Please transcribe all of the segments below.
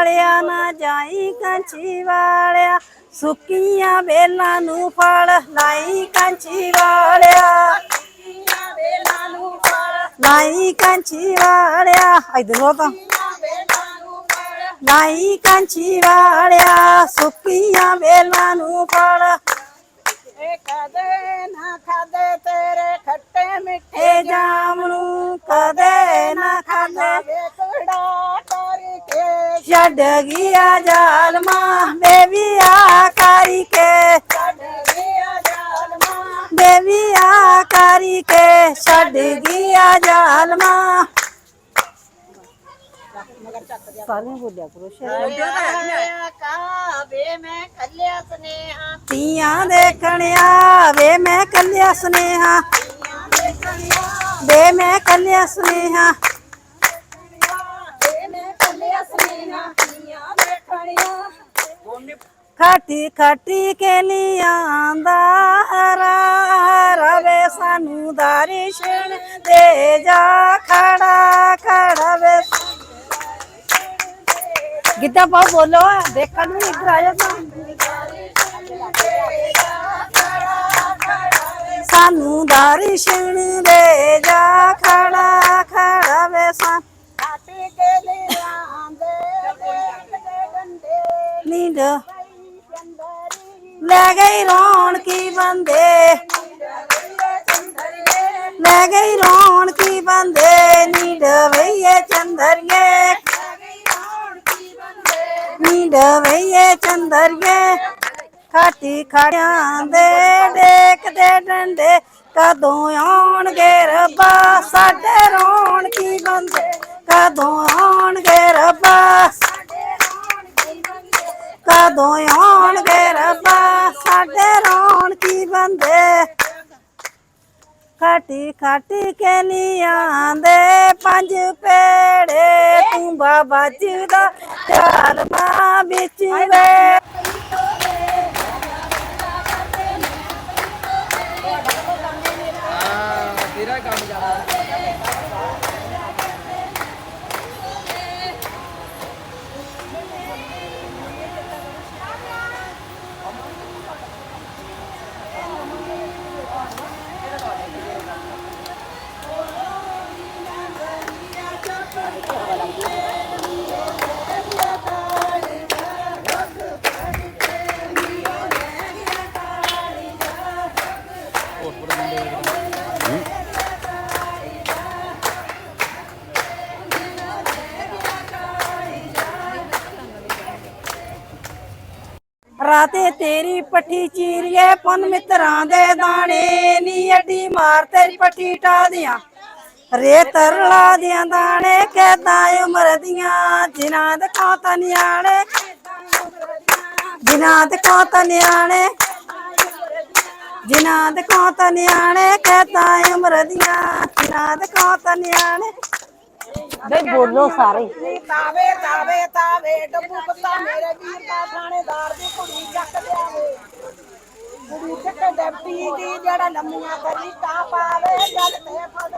ਵਾਲਿਆ ਨਾ ਜਾਈ ਕਾਂਚੀ ਵਾਲਿਆ ਸੁੱਕੀਆਂ ਵੇਲਾਂ ਨੂੰ ਫੜ ਲਾਈ ਕਾਂਚੀ ਵਾਲਿਆ। ਲਾਈ ਕਾਂਚੀ ਵਾਲਿਆ ਇਧਰੋਂ ਤਾਂ। ਲਾਈ ਕਾਂਚੀ ਵਾਲਿਆ ਸੁੱਕੀਆਂ ਵੇਲਾਂ ਨੂੰ ਫੜ ਇਹ ਕਦੇ ਨਾ ਖਾਦੇ ਤੇਰੇ ਖੱਟੇ ਮਿੱਠੇ ਜਾਮ ਨੂੰ ਕਦੇ ਨਾ ਖਾਦੇ। ਛੱਡ ਗਿਆ ਜ਼ਾਲਮਾ ਬੇਬੀ ਆ ਕਾਰੀ ਕੇ ਛੱਡ ਗਿਆ ਜਾਲਮਾ ਦੇਵੀ ਆ ਕਾਰੀ ਕੇ ਛੱਡ ਗਿਆ ਜ਼ਾਲਮਾ ਸਾਰੇ ਬੋਲਿਆ ਕਰੋ ਸ਼ੇਰ ਕਾ ਵੇ ਮੈਂ ਕੱਲਿਆ ਸਨੇਹਾ ਤੀਆਂ ਦੇਖਣਿਆ ਵੇ ਮੈਂ ਕੱਲਿਆ ਸੁਨੇਹਾ ਵੇ ਮੈਂ ਕੱਲਿਆ ਸੁਨੇਹਾ ਵੇ ਮੈਂ ਕੱਲਿਆ ਸਨੇਹਾ ਨੀਆਂ ਵੇਖਣੀਆਂ ਖਾਟੀ ਖਾਟੀ ਕੇ ਲਿਆਂਦਾ ਰਵੇ ਸਾਨੂੰ ਦਰਸ਼ਨ ਦੇ ਜਾ, ਖੜਾ ਖੜਾ ਗਿੱਧਾ ਪਾਓ, ਬੋਲੋ, ਦੇਖਣ ਨੂੰ ਇੱਧਰ ਆ ਜਾ ਸਾਨੂੰ ਦਰਸ਼ਨ ਦੇ ਜਾ, ਖੜਾ ਨੀਂਦ। ਲੈ ਗਈ ਰੌਣ ਕੀ ਬੰਦੇ। ਲੈ ਗਈ ਰੌਣ ਕੀ ਬੰਦੇ ਨੀ ਡਵਈਏ ਚੰਦਰੀਏ। ਨੀ ਡਵਈਏ ਚੰਦਰੀਏ। ਖਾਟੀ ਖਾੜਿਆਂ ਦੇ ਡੇਕ ਡੰਡੇ, ਕਦੋਂ ਆਉਣਗੇ ਰੱਬਾ ਸਾਡੇ ਰੌਣ ਕੀ ਬੰਦੇ? ਕਦੋਂ ਆਉਣਗੇ ਰੱਬਾ ਕਦੋਂ ਆਉਣਗੇ ਰੱਬਾ? ਸਾਡੇ ਰੌਣਕੀ ਬੰਦੇ। ਖਾਟੀ ਖਾਟੀ ਕੇ ਲਿਆਂਦੇ ਪੰਜ ਪੇੜੇ ਤੂੰ ਬਾਬਾ ਜੀ ਦਾ ਚਾਲ ਮਾਂ ਵਿੱਚ ਵੇ। ਤੇ ਤੇਰੀ ਪੱਠੀ ਚੀਰੀਏ ਪੁੰਨ ਮਿੱਤਰਾਂ ਦੇ ਦਾਣੇ। ਨੀ ਅੱਡੀ ਮਾਰ ਤੇਰੀ ਪੱਠੀ ਟਾ ਦਿਆਂ। ਰੇ ਤਰਲਾ ਦਿਆਂ ਦਾਣੇ ਕਿਦਾਂ ਉਮਰ ਦੀਆਂ। ਜਿਨ੍ਹਾਂ ਦੇ ਕੌਤ ਨਿਆਣੇ, ਜਿਨ੍ਹਾਂ ਦੇ ਕੌਤ ਨਿਆਣੇ, ਜਿਨ੍ਹਾਂ ਦੇ ਕੌਤ ਨਿਆਣੇ ਕਿਦਾਂ ਉਮਰ ਦੀਆਂ। ਜਿਨ੍ਹਾਂ ਦੇ ਕੌਤ ਨਿਆਣੇ ਬਈ ਬੋਲੋ ਸਾਰੇ। ਨੀ ਤਾਵੇ ਤਾਵੇ ਤਾਵੇ, ਡੱਬੂ ਪੱਤਾ ਮੇਰੇ ਵੀਰ ਦਾ ਥਾਣੇਦਾਰ ਦੀ ਕੁੜੀ ਚੱਕ ਲਿਆਵੇ। ਕੁੜੀ ਚੱਕ ਡੱਬੀ ਦੀ ਜਿਹੜਾ ਲੰਮੀਆਂ ਕਰੀ ਕਾ ਪਾਵੇ, ਜਲ ਤੇ ਫੜ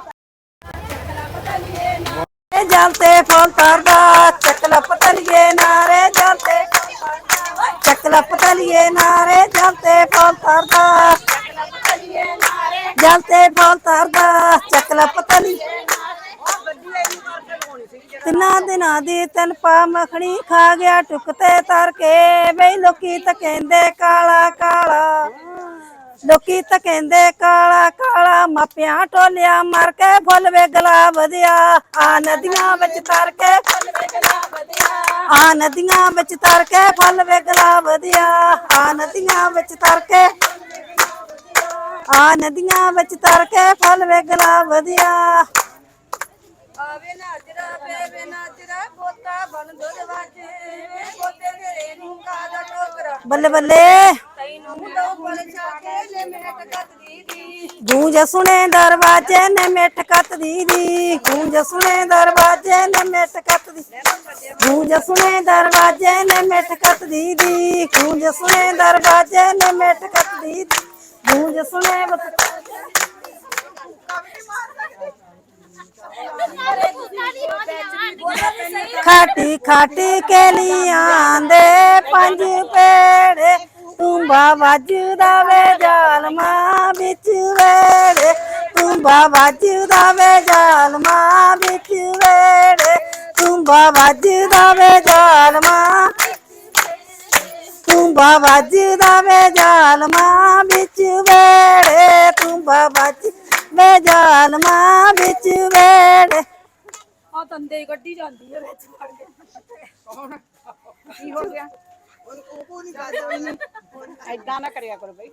ਇਹ ਜਲ ਤੇ ਫੁੱਲ ਤਰਦਾ ਚੱਕਲਾ ਪਤਲੀਏ ਨਾਰੇ ਜਲ ਤੇ ਚੱਕਲਾ ਪਤਲੀਏ ਨਾਰੇ ਜਲ ਤੇ ਫੁੱਲ ਤਰਦਾ ਜਲ ਤੇ ਫੁੱਲ ਤਰਦਾ ਚੱਕਲਾ ਪਤਲੀ ਤਿੰਨਾਂ ਦਿਨਾਂ ਦੀ ਤਨਪਾ ਮੱਖਣੀ ਖਾ ਗਿਆ, ਟੁੱਕ ਤੇ ਤਰ ਕੇ ਬਈ ਲੋਕੀ ਤਾਂ ਕਹਿੰਦੇ ਕਾਲਾ ਕਾਲਾ। ਲੋਕੀ ਤਾਂ ਕਹਿੰਦੇ ਕਾਲਾ ਕਾਲਾ, ਮਾਪਿਆਂ ਟੋਲਿਆ ਮਰ ਕੇ ਫੁੱਲ ਵੇ ਗਲਾ ਵਧਿਆ ਆ ਨਦੀਆਂ ਵਿੱਚ ਤਰ ਕੇ ਫੁੱਲ ਵੇ ਗਲਾ ਵਧਿਆ ਆ ਨਦੀਆਂ ਵਿੱਚ ਤਰ ਕੇ ਫੁੱਲ ਵੇ ਗਲਾ ਵਧਿਆ ਆ ਨਦੀਆਂ ਵਿੱਚ ਤਰ ਕੇ ਆ ਨਦੀਆਂ ਵਿੱਚ ਤਰ ਕੇ ਫਲ ਵੇ ਗਲਾ ਵਧਿਆ ਆਵੇ ਨਾਜਰਾ ਬੇਵੇ ਨਾਜਰਾ ਬੋਤਾ ਬਣ ਦੁੱਧ ਵਾਜੇ ਬੋਤੇ ਤੇਰੇ ਨੂੰ ਕਾਦਾ ਟੋਕਰਾ। ਬੱਲੇ ਬੱਲੇ। ਤੈਨੂੰ ਦੋ ਪਲ ਛਾਕੇ ਲੈ ਗੂੰਜ ਸੁਣੇ ਦਰਵਾਜ਼ੇ ਨੇ ਮਿੱਠ ਕੱਤ ਦੀ ਦੀ ਗੂੰਜ ਸੁਣੇ ਦਰਵਾਜ਼ੇ ਨੇ ਮਿੱਠ ਕੱਤ ਦੀ ਗੂੰਜ ਸੁਣੇ ਦਰਵਾਜ਼ੇ ਨੇ ਮਿੱਠ ਕੱਤ ਦੀ ਦੀ ਗੂੰਜ ਸੁਣੇ ਦਰਵਾਜ਼ੇ ਨੇ ਮਿੱਠ ਕੱਤ ਦੀ ਦੀ ਗੂੰਜ ਸੁਣੇ ਬਤ- ਖਾਟੀ ਖਾਟੀ ਕੇਲੀਆਂ ਦੇ ਪੰਜ ਪੇੜੇ ਤੁੰਬਾ ਵੱਜਦਾ ਵੇ ਜਾਲਮਾ ਵਿੱਚ ਵੇੜੇ, ਤੁੰਬਾ ਵੱਜਦਾ ਵੇ ਜਾਲਮਾ ਵਿੱਚ ਵੇੜੇ, ਤੁੰਬਾ ਵੱਜਦਾ ਵੇ ਜਾਲਮਾ, ਤੁੰਬਾ ਵੱਜਦਾ ਵੇ ਜਾਲਮਾ ਵਿੱਚ ਵੇੜੇ, ਤੁੰਬਾ ਵੱਜ ਵੇ ਜਾਲਮਾ ਵਿੱਚ ਵੇੜੇ। ਆ ਤੰਦੇ ਗੱਡੀ ਜਾਂਦੀ ਹੈ ਵਿੱਚ ਵੜ ਕੇ। ਕੀ ਹੋ ਗਿਆ? ਐਦਾਂ ਨਾ ਕਰਿਆ ਕਰੋ ਬਈ।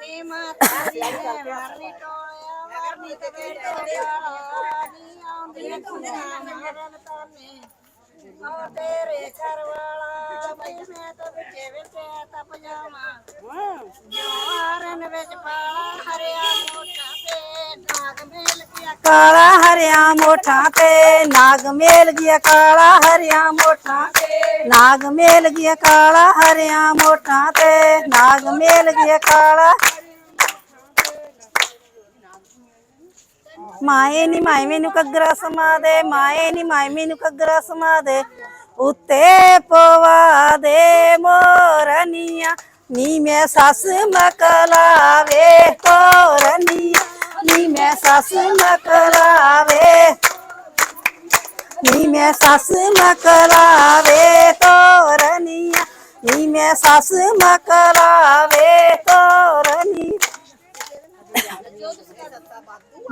ਨੀ ਮਾਤਾ ਦੀ ਮਾਰਨੀ ਟੋਲਿਆ ਮਾਰਨੀ ਤੇ ਟੋਲਿਆ ਨੀ ਆਉਂਦੀ ਦੁਨੀਆ ਮਾਰਨ ਤਾਨੇ ਆ ਤੇਰੇ ਘਰ ਵਾਲਾ ਬਈ ਮੈਂ ਤਾਂ ਵਿੱਚੇ ਵਿੱਚੇ ਤਾਂ ਪਜਾਮਾ ਜਵਾਰਨ ਵਿੱਚ ਪਾਲਾ ਹਰਿਆ ਮੋਟਾ ਕਾਲਾ ਹਰਿਆ ਮੋਠਾਂ ਤੇ, ਨਾਗ ਮੇਲ ਗਿਆ ਕਾਲਾ ਹਰਿਆ ਮੋਠਾਂ ਤੇ, ਨਾਗ ਮੇਲ ਗਿਆ ਕਾਲਾ ਹਰਿਆ ਮੋਠਾਂ ਤੇ, ਨਾਗ ਮੇਲ ਗਿਆ ਕਾਲਾ ਮਾਏ ਨੀ ਮਾਏ ਮੈਨੂੰ ਕਗਰਾ ਸਮਾ ਦੇ, ਮਾਏ ਨੀ ਮਾਏ ਮੈਨੂੰ ਕਗਰਾ ਸਮਾ ਦੇ। ਉੱਤੇ ਪਵਾ ਦੇ ਮੋਰਨੀਆਂ, ਨੀ ਮੈਂ ਸੱਸ ਮਕਲਾਵੇ, ਤੋਰਨੀਆਂ। ਨੀ ਮੈਂ ਸੱਸ ਮਕਲਾਵੇ ਨੀ ਮੈਂ ਸੱਸ ਮਕਲਾਵੇ ਤੋਰਨੀਆਂ ਨੀ ਮੈਂ ਸੱਸ ਮਕਲਾਵੇ ਤੋਰਨੀ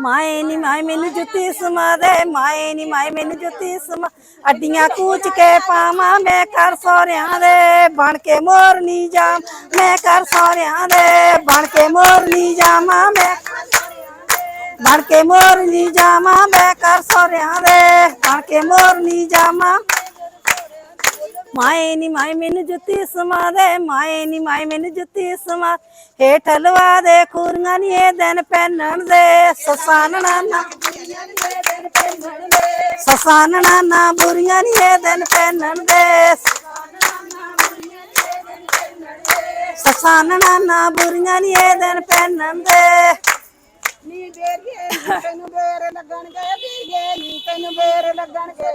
ਮਾਏ ਨੀ ਮਾਏ ਮੈਨੂੰ ਜੁੱਤੀ ਸਮਾ ਦੇ, ਮਾਏ ਨੀ ਮਾਏ ਮੈਨੂੰ ਜੁੱਤੀ ਸਮਾ। ਅੱਡੀਆਂ ਕੂਚ ਕੇ ਪਾਵਾਂ ਮੈਂ ਕਰ ਸੋਰਿਆਂ ਦੇ, ਬਣ ਕੇ ਮੋਰਨੀ ਜਾਮ ਮੈਂ ਕਰ ਸੋਰਿਆਂ ਦੇ, ਬਣ ਕੇ ਮੋਰਨੀ ਜਾਵਾਂ ਮੈਂ। ਬਣ ਕੇ ਮੋਰਨੀ ਜਾਵਾਂ ਮੈਂ ਕਰ ਸੋਰਿਆਂ ਦੇ। ਬਣ ਕੇ ਮੋਰਨੀ ਜਾਵਾਂ। ਮਾਏ ਨੀ ਮਾਏ ਮੈਨੂੰ ਜੁੱਤੀ ਸਮਾ ਦੇ, ਮਾਏ ਨੀ ਮਾਏ ਮੈਨੂੰ ਜੁੱਤੀ ਸਮਾ ਹੇਠ ਲਵਾ ਦੇ ਖੂਰੀਆਂ ਨੀ ਇਹ ਦਿਨ ਪਹਿਨਣ ਦੇ। ਸਸਾਨਣਾ ਨਾ ਸਸਾਨਣਾ ਨਾ ਬੁਰੀਆਂ ਨੀ ਇਹ ਦਿਨ ਪਹਿਨਣ ਦੇ। ਸਸਾਨਣਾ ਨਾ ਬੁਰੀਆਂ ਨੀ ਇਹ ਦਿਨ ਪਹਿਨਣ ਦੇ। ਨੀ ਬੇਰੀਏ ਨੀ ਤੈਨੂੰ ਬੇਰ ਲੱਗਣਗੇ ਬੀਗੇ ਨੀ ਤੈਨੂੰ ਬੇਰ ਲੱਗਣਗੇ।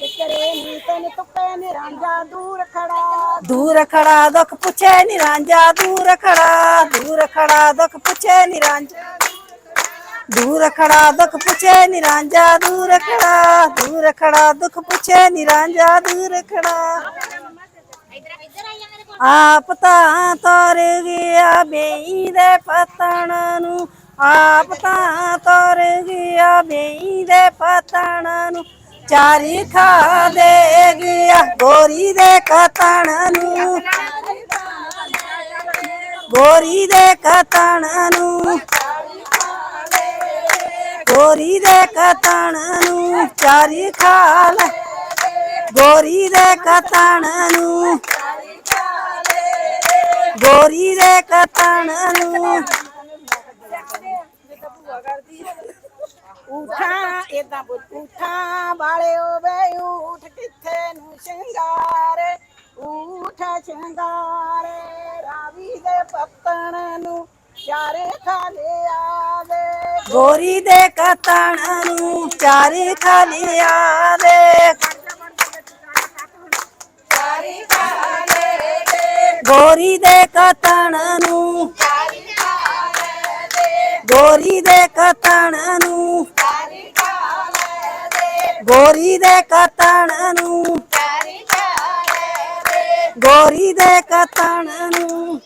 ਟਿਕਰੇ ਨੀ ਤੈਨੂੰ ਤੁੱਕੇ ਨੀ ਦੂਰ ਖੜਾ। ਦੂਰ ਖੜਾ, ਦੁੱਖ ਪੁੱਛੇ ਨਿਰਾਂਜਾ, ਦੂਰ ਖੜਾ। ਦੂਰ ਖੜਾ, ਦੁੱਖ ਪੁੱਛੇ ਨੀ ਦੂਰ ਖੜਾ, ਦੁੱਖ ਪੁੱਛੇ ਨਿਰਾਂਜਾ, ਦੂਰ ਖੜਾ। ਦੂਰ ਖੜਾ, ਦੁੱਖ ਪੁੱਛੇ ਨੀ ਦੂਰ ਖੜਾ। ਆਪ ਤਾਂ ਤਰ ਗਿਆ ਬੇਈ ਦੇ ਪਤਣ ਨੂੰ। ਆਪ ਤਾਂ ਤਰ ਗਿਆ, ਬੇਈ ਦੇ ਪਤਣ ਨੂੰ ਚਾਰੀ ਖਾ ਦੇ ਗਿਆ, ਗੋਰੀ ਦੇ ਕਤਣ ਨੂੰ। ਗੋਰੀ ਦੇ ਕਤਣ ਨੂੰ। ਗੋਰੀ ਦੇ ਕਤਣ ਨੂੰ ਚਾਰੀ ਖਾ ਲੈ। ਗੋਰੀ ਦੇ ਕਤਣ ਨੂੰ। ਗੋਰੀ ਦੇ ਕਤਣ ਨੂੰ ਉਠਾਂ ਏਦਾਂ ਬੋਲ ਉਠਾਂ ਵਾਲਿਓ ਵੇ ਉਠ ਕਿੱਥੇ ਨੂੰ ਸ਼ਿੰਗਾਰੇ? ਉਠ ਸ਼ਿੰਗਾਰੇ, ਰਾਵੀ ਦੇ ਪੱਤਣ ਨੂੰ ਚਾਰੇ ਖਾਲੇ ਆਵੇ। ਗੋਰੀ ਦੇ ਕਤਣ ਨੂੰ ਚਾਰੀ ਖਾਲੀ ਆਵੇ। ਗੋਰੀ ਦੇ ਕਤਣ ਨੂੰ ਗੋਰੀ ਦੇ ਕਤਣ ਨੂੰ। ਗੋਰੀ ਦੇ ਕਤਣ ਨੂੰ। ਗੋਰੀ ਦੇ ਕਤਣ ਨੂੰ।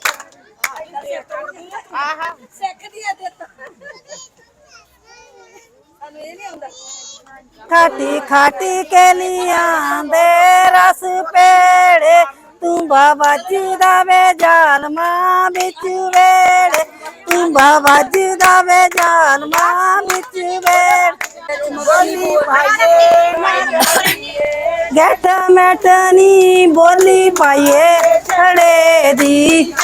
ਖਾਟੀ ਖਾਟੀ ਕੇਲੀਆਂ ਦੇ ਰਸ ਪੇੜੇ ਤੂੰ ਵੱਜਦਾ ਵੇ ਜਾਲਮਾ ਵਿੱਚ ਵੇੜੇ। ਤੂੰ ਵੱਜਦਾ ਵੇ ਜਾਲਮਾ ਵਿੱਚ ਵੇੜੇ ਬੋਲੀ ਭਾਈਏ ਗੈਠ ਮੈਟਨੀ ਬੋਲੀ ਪਾਈਏ ਛੜੇ ਦੀ।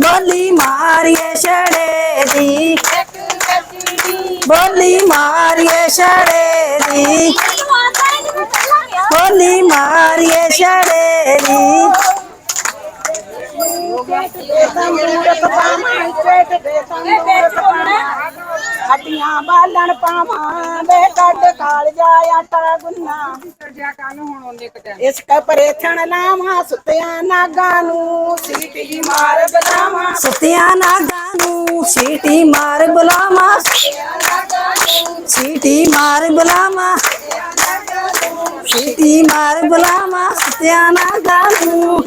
ਬੋਲੀ ਮਾਰੀਏ ਛੜੇ ਦੀ। ਬੋਲੀ ਮਾਰੀਏ ਛੜੇ ਦੀ। ਬੋਲੀ ਮਾਰੀਏ ਛੜੇ ਦੀ। ਹੱਡੀਆਂ ਬਾਲਣ ਪਾਵਾਂ ਵੇ ਕੱਢ ਕਾਲ ਜਾ ਆਟਾ ਗੁੰਨਾ ਇਸ ਕਪਰੇ ਥਣ ਲਾਵਾਂ, ਸੁੱਤਿਆਂ ਨਾਗਾਂ ਨੂੰ ਸੀਟੀ ਮਾਰ ਬੁਲਾਵਾਂ। ਸੁਤਿਆਂ ਨਾਗਾਂ ਨੂੰ ਸੀਟੀ ਮਾਰ ਬੁਲਾਵਾ। ਸੀਟੀ ਮਾਰ ਬੁਲਾਵਾ। ਸੀਟੀ ਮਾਰ ਬੁਲਾਵਾ, ਸੁਤਿਆਂ ਨਾਗਾਂ ਨੂੰ।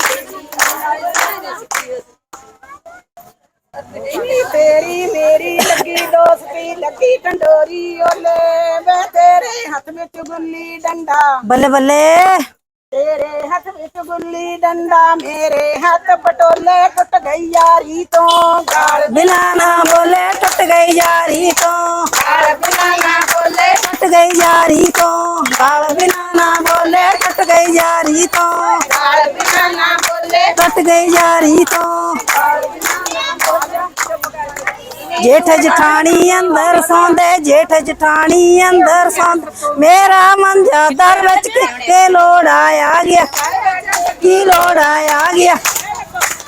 ਨੀ ਤੇਰੀ ਮੇਰੀ ਲੱਗੀ ਦੋਸਤੀ ਲੱਗੀ ਟੰਡੋਰੀ ਓਲੇ ਵੇ ਤੇਰੇ ਹੱਥ ਵਿੱਚ ਗੁੱਲੀ ਡੰਡਾ ਬੱਲੇ ਬੱਲੇ ਤੇਰੇ ਹੱਥ ਵਿੱਚ ਗੁੱਲੀ ਡੰਡਾ ਮੇਰੇ ਹੱਥ ਪਟੋਲੇ ਟੁੱਟ ਗਈ ਯਾਰੀ ਤੋਂ ਗਾਲ ਬਿਨਾ ਨਾ ਬੋਲੇ ਟੁੱਟ ਗਈ ਯਾਰੀ ਤੋਂ ਗਾਲ ਬਿਨਾ ਨਾ ਬੋਲੇ ਟੁੱਟ ਗਈ ਯਾਰੀ ਤੋਂ ਗਾਲ ਬਿਨਾ ਨਾ ਬੋਲੇ ਟੁੱਟ ਗਈ ਯਾਰੀ ਤੋਂ ਗਾਲ ਬਿਨਾ ਨਾ ਬੋਲੇ ਟੁੱਟ ਗਈ ਯਾਰੀ ਤੋਂ ਜੇਠ ਜਠਾਣੀ ਅੰਦਰ ਸੌਂਦੇ, ਜੇਠ ਜਠਾਣੀ ਅੰਦਰ ਸੌਂਦੇ। ਮੇਰਾ ਮੰਜਾ ਦਰ ਵਿੱਚ ਕਿ ਲੋੜ ਆਇਆ ਗਿਆ? ਕੀ ਲੋੜ ਆਇਆ ਗਿਆ?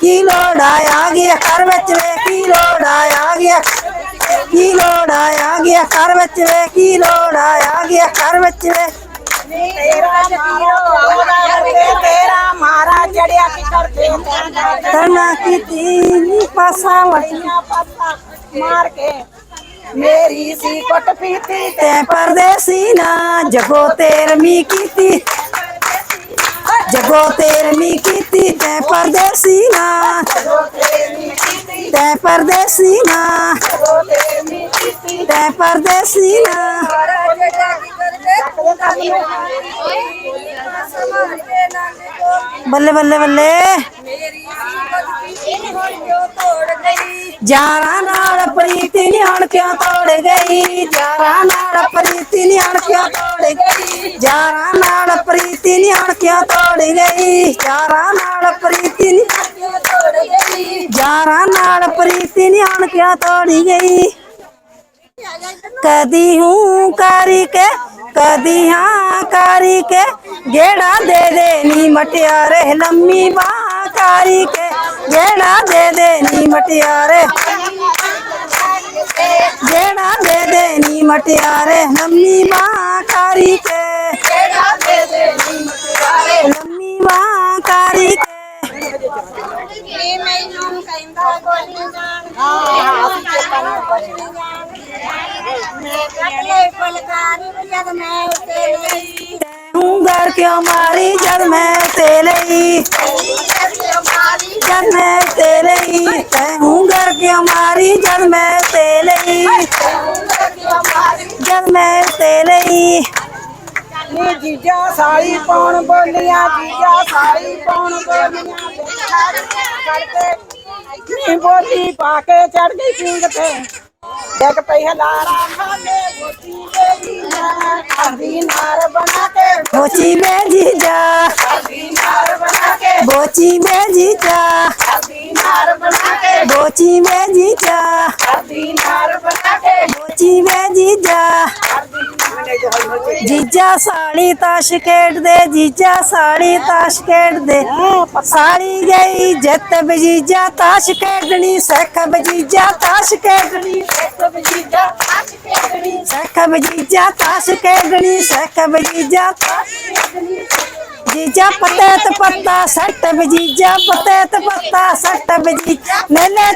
ਕੀ ਲੋੜ ਆਇਆ ਗਿਆ? ਘਰ ਵਿੱਚ ਵੇ ਕੀ ਲੋੜ ਆਇਆ ਗਿਆ? ਕੀ ਲੋੜ ਆਇਆ ਗਿਆ? ਘਰ ਵਿੱਚ ਵੇ ਕੀ ਲੋੜ ਆਇਆ ਗਿਆ? ਘਰ ਵਿੱਚ ਵੇ ਤੇਰਾ ਮਾਰਾ ਕਰਦੇ ਤੇਰਾ ਮਾਰਾ ਜੜਿਆ ਕੀ ਕਰਦੇ ਕਰਨਾ ਕੀਤੀ ਨੀ ਪਾਸਾ ਵਟ ਤੀਆਂ ਮਾਰ ਕੇ ਮੇਰੀ ਸੀ ਕੁੱਟ ਪੀਤੀ ਤੇ ਪਰਦੇਸੀ ਨਾ ਜਗੋ ਤੇਰਮੀ ਕੀਤੀ। ਜਗੋ ਤੇਰਮੀ ਕੀਤੀ ਤੇ ਪਰਦੇਸੀ ਨਾ ਤੇ ਪਰਦੇਸੀ ਨਾ ਤੇ ਪਰਦੇਸੀ ਨਾ ਬੱਲੇ ਬੱਲੇ ਬੱਲੇ ਜਾਰਾਂ ਨਾਲ ਪ੍ਰੀਤੀ ਨਿਆਣ ਕਿਉਂ ਤੋੜ ਗਈ ਜਾਰਾਂ ਨਾਲ ਪ੍ਰੀਤੀ ਨਿਆਣ ਕਿਉਂ ਤੋੜ ਗਈ ਜਾਰਾਂ ਨਾਲ ਪ੍ਰੀਤੀ ਨਿਆਣ ਕਿਉਂ ਤੋੜ ਗਈ ਜਾਰਾਂ ਨਾਲ ਪ੍ਰੀਤੀ ਨਿਆਣ ਕਿਉਂ ਤੋੜ ਗਈ ਜਾਰਾਂ ਨਾਲ ਪ੍ਰੀਤੀ ਨਿਆਣ ਕਿਉਂ ਤੋੜ ਗਈ ਕਦੀ ਹੂੰ ਕਰੀ ਕੇ ਕਦੀ ਹਾਂ ਕਰੀ ਕੇ ਜਿਹੜਾ ਦੇ ਦੇ ਨੀ ਮਟਿਆਰੇ ਲੰਮੀ ਬਾਹ ਕਰੀ ਕੇ ਜਿਹੜਾ ਦੇ ਦੇ ਨੀ ਮਟਿਆਰੇ। ਜਿਹੜਾ ਦੇ ਦੇ ਨੀ ਮਟਿਆਰੇ। ਲੰਮੀ ਬਾਹ ਕਰੀ ਕੇ। ਜਿਹੜਾ ਦੇ ਦੇ ਨੀ ਮਟਿਆਰੇ। ਲੰਮੀ ਬਾਹ ਕਰੀ ਕੇ। ਮੈਨੂੰ ਕਹਿੰਦਾ ਕੋਈ ਜਾਣ ਹਾਂ ਮੈਂ ਕੱਲੇ ਫਲਕਾਰੀ ਜਦ ਮੈਂ ਉੱਤੇ ਲਈ। ਤੈਨੂੰ ਗਰ ਕਿਉਂ ਮਾਰੀ ਜਦ ਮੈਂ ਤੇ ਲਈ? ਜਦ ਮੈਂ ਤੇ ਲਈ ਤੈਨੂੰ ਗਰ ਕਿਉਂ ਮਾਰੀ ਜਦ ਮੈਂ ਤੇ ਲਈ ਜਦ ਮੈਂ ਤੇ ਲਈ ਨੀ ਜੀਜਾ ਸਾਲੀ ਪਾਉਣ ਬੋਲੀਆਂ ਜੀਜਾ ਸਾਲੀ ਪਾਉਣ ਬੋਲੀਆਂ ਕਰਕੇ ਨੀ ਬੋਲੀ ਪਾ ਕੇ ਚੜ ਗਈ ਸਿੰਘ ਤੇ ਦੇਖ ਪਈ ਹਲਾਰਾ ਖਾਨੇ ਬੋਤੀ ਦੇ ਜੀਜਾ ਖਾਦੀ ਨਾਰ ਬਣਾ ਕੇ ਬੋਚੀ ਮੇ ਜੀਜਾ ਖਾਦੀ ਨਾਰ ਬਣਾ ਕੇ ਬੋਚੀ ਮੇ ਜੀਜਾ ਖਾਦੀ ਨਾਰ ਬਣਾ ਕੇ ਬੋਚੀ ਮੇ ਜੀਜਾ ਖਾਦੀ ਨਾਰ ਬਣਾ ਕੇ ਬੋਚੀ ਮੇ ਜੀਜਾ ਜੀਜਾ ਸਾਲੀ ਤਾਸ਼ ਖੇਡਦੇ ਜੀਜਾ ਸਾਲੀ ਤਾਸ਼ ਖੇਡਦੇ। ਸਾਲੀ ਗਈ ਜਿੱਤ ਬਜੀਜਾ ਤਾਸ਼ ਖੇਡਣੀ ਸਿੱਖ ਬਜੀਜਾ ਤਾਸ਼ ਖੇਡਣੀ। ਸਿੱਖ ਬਜੀਜਾ ਤਾਸ਼ ਖੇਡਣੀ ਸਿੱਖ ਬਜੀਜਾ ਤਾਸ਼ ਖੇਡਣੀ ਸਿੱਖ ਬਜੀਜਾ ਤਾਸ਼ ਖੇਡਣੀ ਜੀਜਾ ਪੱਤੇ ਤੇ ਪੱਤਾ ਸੱਟ ਬਜੀਜਾ ਪੱਤੇ ਤੇ ਪੱਤਾ ਸੱਟ ਬਜੀਜਾ ਨੇਲੇ